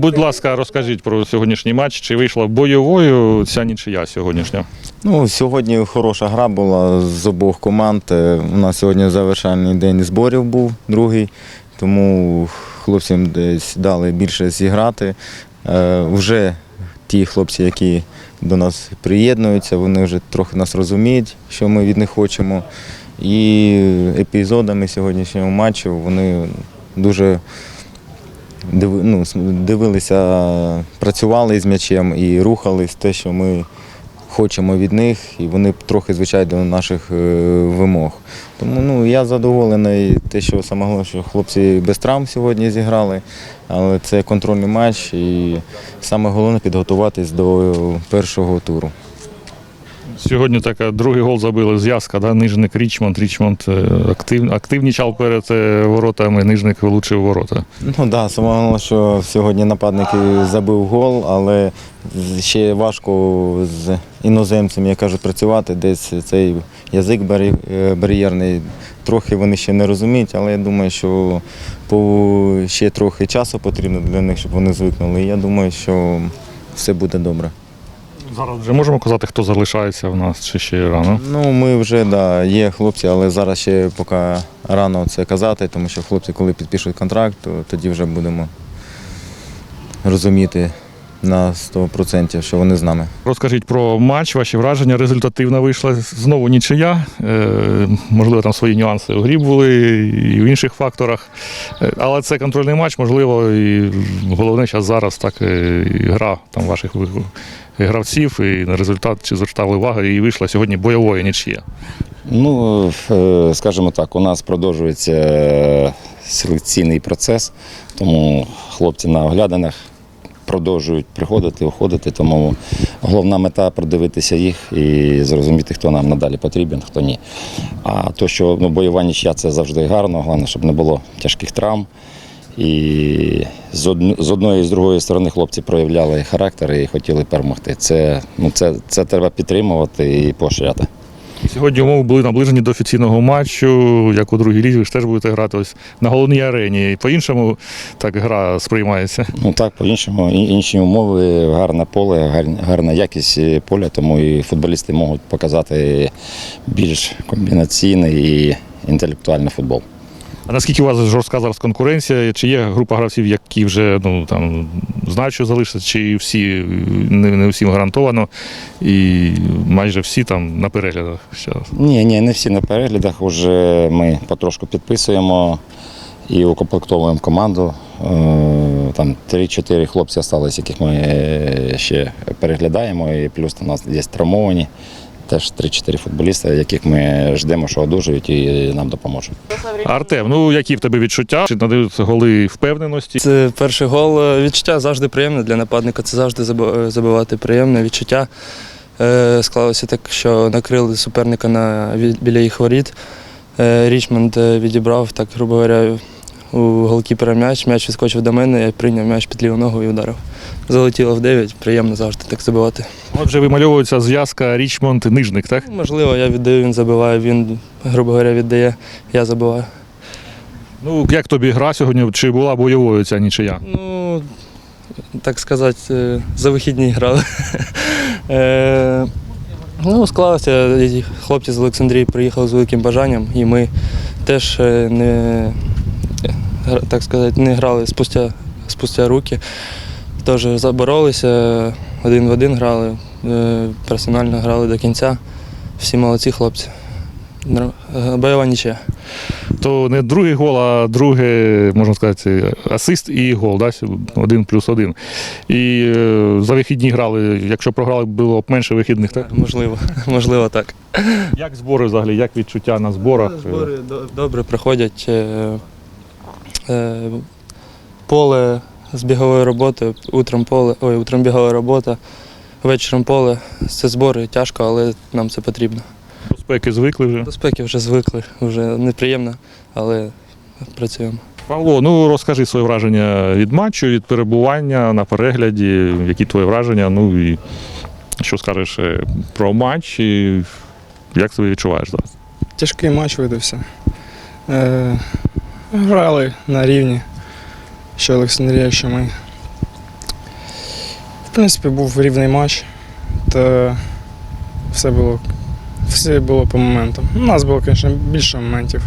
Будь ласка, розкажіть про сьогоднішній матч. Чи вийшла бойовою ця нічия сьогоднішня? Ну, сьогодні хороша гра була з обох команд. Е, У нас сьогодні завершальний день зборів був другий, тому хлопцям десь дали більше зіграти. Е, Вже ті хлопці, які до нас приєднуються, вони вже трохи нас розуміють, що ми від них хочемо. І епізодами сьогоднішнього матчу вони дуже ну, дивилися, працювали з м'ячем і рухались те, що ми хочемо від них, і вони трохи звичайно до наших е, вимог. Тому ну, я задоволений, те, що саме головне, що хлопці без травм сьогодні зіграли, але це контрольний матч, і саме головне підготуватись до першого туру. Сьогодні така другий гол забили зв'язка, да? Нижник Річмонд. Річмонд е, актив, активнічав перед воротами, нижник вилучив ворота. Ну так, да, саме що сьогодні нападник забив гол, але ще важко з іноземцем, як кажуть, працювати. Десь цей язик е, бар'єрний, трохи вони ще не розуміють, але я думаю, що по ще трохи часу потрібно для них, щоб вони звикнули. І я думаю, що все буде добре. Зараз вже можемо казати, хто залишається в нас, чи ще рано. Ну, ми вже да, є хлопці, але зараз ще поки рано це казати, тому що хлопці, коли підпишуть контракт, то тоді вже будемо розуміти на 100%, що вони з нами. Розкажіть про матч, ваші враження. Результативна вийшла знову нічия. Е, можливо, там свої нюанси у грі були і в інших факторах. Е, але це контрольний матч, можливо, і головне зараз зараз так е, і гра там ваших гравців, і на результат чи звертали увагу, і вийшла сьогодні бойовою нічия. Ну, скажімо так, у нас продовжується селекційний процес, тому хлопці на оглядинах продовжують приходити, уходити. Тому головна мета продивитися їх і зрозуміти, хто нам надалі потрібен, хто ні. А то, що ну, бойова нічия це завжди гарно, головне, щоб не було тяжких травм. І з, од... з одної і з другої сторони хлопці проявляли характер і хотіли перемогти. Це, ну, це, це треба підтримувати і поощряти. Сьогодні умови були наближені до офіційного матчу, як у другій лізі, ви ж теж будете грати ось на головній арені. По-іншому так гра сприймається. Ну так, по-іншому, інші умови, гарне поле, гарна, якість поля, тому і футболісти можуть показати більш комбінаційний і інтелектуальний футбол. А наскільки у вас жорстка зараз конкуренція? Чи є група гравців, які вже ну там знають, що залишаться, чи всі не, не всім гарантовано, і майже всі там на переглядах? Ні, ні, не всі на переглядах. Уже ми потрошку підписуємо і укомплектовуємо команду. Е, Там 3-4 хлопці залишились, яких ми е, ще переглядаємо, і плюс у нас є травмовані. Теж 3-4 футболіста, яких ми ждемо, що одужують і нам допоможуть. Артем, ну які в тебе відчуття? Чи надаються голи впевненості? Це перший гол. Е, Відчуття завжди приємне для нападника. Це завжди забивати приємне відчуття. Е, Склалося так, що накрили суперника на, біля їх воріт. Е, Річмонд е, відібрав, так, грубо говоря, у голкіпера м'яч. М'яч відскочив до мене, я прийняв м'яч під ліву ногу і ударив. Залетіло в 9, приємно завжди так забивати. Отже, вимальовується зв'язка Річмонд нижник, так? Можливо, я віддаю, він забиває, він, грубо говоря, віддає, я забиваю. Ну як тобі гра сьогодні? Чи була бойовою ця нічия? Ну, так сказати, е, за вихідні грали. Е, Ну, склалося, хлопці з Олександрії приїхали з великим бажанням, і ми теж е, не, так сказати, не грали спустя, спустя руки. Теж заборолися, один в один грали, е, персонально грали до кінця. Всі молодці хлопці. Е, Бойова нічия. То не другий гол, а друге, можна сказати, асист і гол, да? один плюс один. І е, за вихідні грали, якщо програли, було б менше вихідних, так? Можливо, можливо так. Як збори взагалі, як відчуття на зборах? Збори добре проходять. Е, Поле з бігової роботи, утром поле, ой, утром бігова робота, вечором поле. Це збори тяжко, але нам це потрібно. До спеки звикли вже. До спеки вже звикли, вже неприємно, але працюємо. Павло, ну розкажи своє враження від матчу, від перебування на перегляді, які твої враження, ну і що скажеш е, про матч, і як себе відчуваєш зараз? Тяжкий матч видався. Е, грали на рівні, що Олександрія, що ми. В принципі, був рівний матч, та все було, все було по моментам. У нас було, звісно, більше моментів.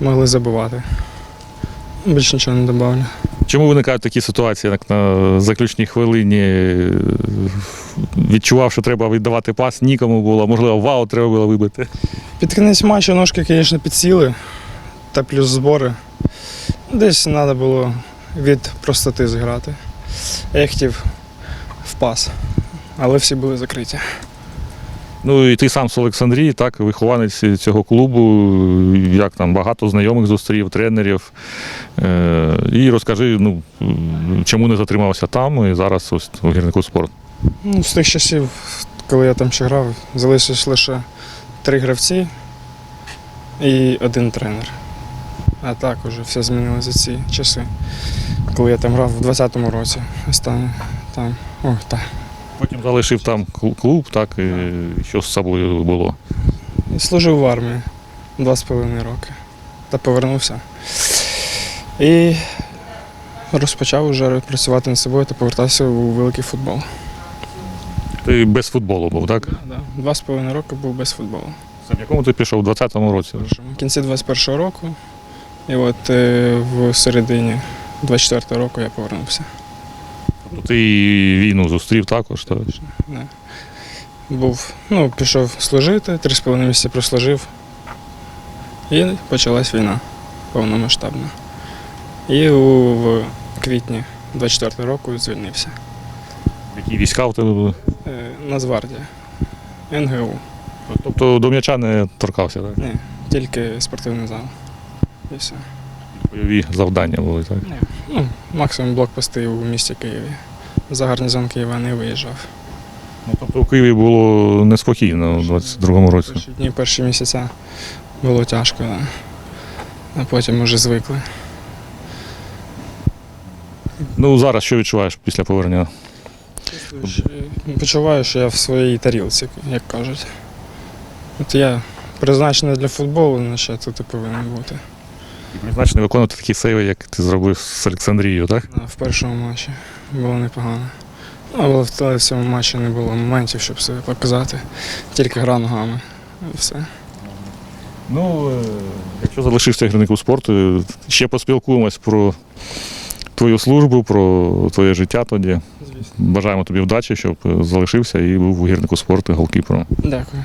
Могли забивати. Більше нічого не додавлю. Чому виникають такі ситуації, як на заключній хвилині відчував, що треба віддавати пас, нікому було, можливо, вау треба було вибити. Під кінець матчу ножки, звісно, підсіли, та плюс збори. Десь треба було від простоти зіграти. Я хотів в пас, але всі були закриті. Ну і ти сам з Олександрії, так, вихованець цього клубу, як там багато знайомих зустрів, тренерів. Е, і розкажи, ну, чому не затримався там і зараз ось у гірнику спорту. Ну, з тих часів, коли я там ще грав, залишилось лише три гравці і один тренер. А так уже все змінилося за ці часи. Коли я там грав в 20-му році. Останнє там. О, так. Потім залишив там клуб, так, і що з собою було. І служив в армії два з половиною роки. Та повернувся. І розпочав вже працювати над собою та повертався у великий футбол. Ти без футболу був, так? Да. Два з половиною роки був без футболу. В якому ти пішов? У 20-му році? В кінці 21-го року. І от е, в середині 24-го року я повернувся. Тобто ти війну зустрів також, так? Да. Був, ну, пішов служити, три з половиною місяці прослужив. І почалась війна повномасштабна. І у, в квітні 24-го року звільнився. Які війська в тебе були? Е, Нацгвардія. НГУ. Тобто до м'яча не торкався, так? Ні, тільки спортивний зал. І все. Бойові завдання були, так? Ні. Ну, максимум блокпости у місті Києві. За гарнізон Києва не виїжджав. Ну, тобто у Києві було неспокійно у 22-му році. Перші дні, перші місяця було тяжко, да. а потім вже звикли. Ну, зараз що відчуваєш після повернення? Почуваю, що я в своїй тарілці, як кажуть. От я призначений для футболу, наче тут і повинен бути. Призначений виконувати такі сейви, як ти зробив з Олександрією, так? В першому матчі було непогано. Але в в цьому матчі не було моментів, щоб себе показати. Тільки гра ногами. І все. Ну, якщо залишився гірником спорту, ще поспілкуємось про твою службу, про твоє життя тоді. Звісно. Бажаємо тобі вдачі, щоб залишився і був у гірнику спорту голкіпером. Дякую.